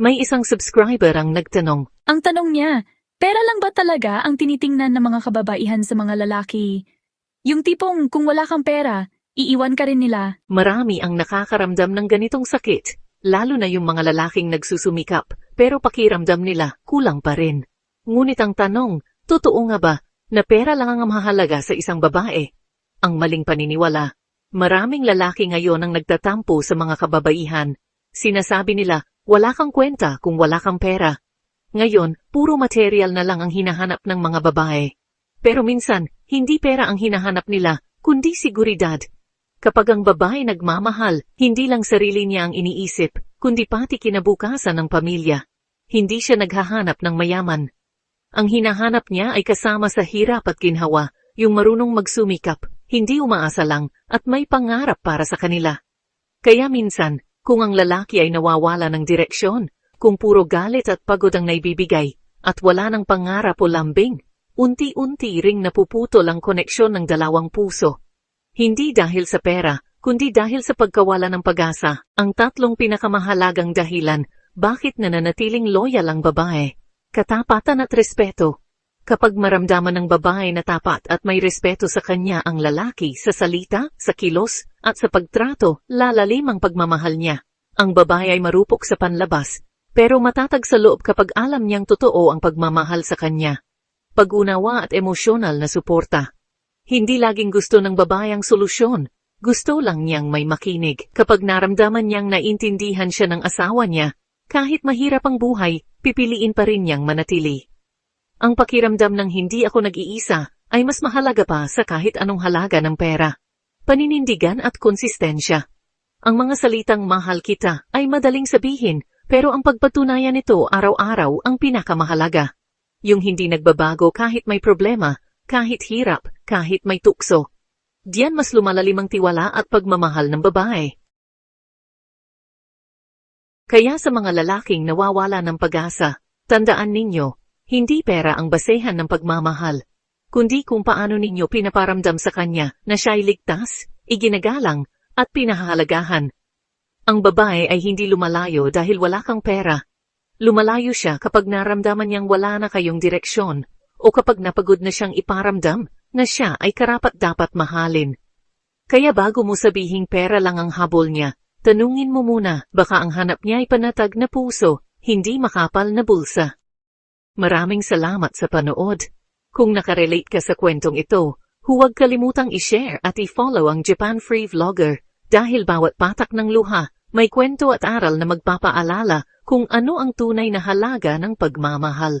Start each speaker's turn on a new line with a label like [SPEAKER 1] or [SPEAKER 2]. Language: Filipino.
[SPEAKER 1] May isang subscriber ang nagtanong,
[SPEAKER 2] Ang tanong niya, pera lang ba talaga ang tinitingnan ng mga kababaihan sa mga lalaki? Yung tipong kung wala kang pera, iiwan ka rin nila.
[SPEAKER 1] marami ang nakakaramdam ng ganitong sakit, lalo na yung mga lalaking nagsusumikap, pero pakiramdam nila kulang pa rin. Ngunit ang tanong, totoo nga ba na pera lang ang mahalaga sa isang babae? Ang maling paniniwala. Maraming lalaki ngayon ang nagtatampo sa mga kababaihan. Sinasabi nila, wala kang kwenta kung wala kang pera. Ngayon, puro material na lang ang hinahanap ng mga babae. Pero minsan, hindi pera ang hinahanap nila, kundi seguridad. Kapag ang babae nagmamahal, hindi lang sarili niya ang iniisip, kundi pati kinabukasan ng pamilya. Hindi siya naghahanap ng mayaman. Ang hinahanap niya ay kasama sa hirap at ginhawa, yung marunong magsumikap, hindi umaasa lang, at may pangarap para sa kanila. Kaya minsan, kung ang lalaki ay nawawala ng direksyon, kung puro galit at pagod ang naibibigay, at wala ng pangarap o lambing, unti-unti ring napuputol ang koneksyon ng dalawang puso. Hindi dahil sa pera, kundi dahil sa pagkawala ng pag-asa, ang tatlong pinakamahalagang dahilan bakit nananatiling loyal ang babae. Katapatan at respeto. Kapag maramdaman ng babae na tapat at may respeto sa kanya ang lalaki sa salita, sa kilos, at sa pagtrato, lalalim ang pagmamahal niya. Ang babae ay marupok sa panlabas, pero matatag sa loob kapag alam niyang totoo ang pagmamahal sa kanya. Pag-unawa at emosyonal na suporta. Hindi laging gusto ng babae ang solusyon. Gusto lang niyang may makinig. Kapag naramdaman niyang naintindihan siya ng asawa niya, kahit mahirap ang buhay, pipiliin pa rin niyang manatili. Ang pakiramdam ng hindi ako nag-iisa ay mas mahalaga pa sa kahit anong halaga ng pera. Paninindigan at konsistensya. Ang mga salitang mahal kita ay madaling sabihin, pero ang pagpatunayan nito araw-araw ang pinakamahalaga. Yung hindi nagbabago kahit may problema, kahit hirap, kahit may tukso. Diyan mas lumalalim ang tiwala at pagmamahal ng babae. Kaya sa mga lalaking nawawala ng pag-asa, tandaan ninyo, hindi pera ang basehan ng pagmamahal, kundi kung paano ninyo pinaparamdam sa kanya na siya'y ligtas, iginagalang, at pinahahalagahan. Ang babae ay hindi lumalayo dahil wala kang pera. Lumalayo siya kapag naramdaman niyang wala na kayong direksyon, o kapag napagod na siyang iparamdam na siya ay karapat-dapat mahalin. Kaya bago mo sabihing pera lang ang habol niya, tanungin mo muna, baka ang hanap niya ay panatag na puso, hindi makapal na bulsa. Maraming salamat sa panood. Kung nakarelate ka sa kwentong ito, huwag kalimutang i-share at i-follow ang Japan Free Vlogger dahil bawat patak ng luha may kwento at aral na magpapaalala kung ano ang tunay na halaga ng pagmamahal.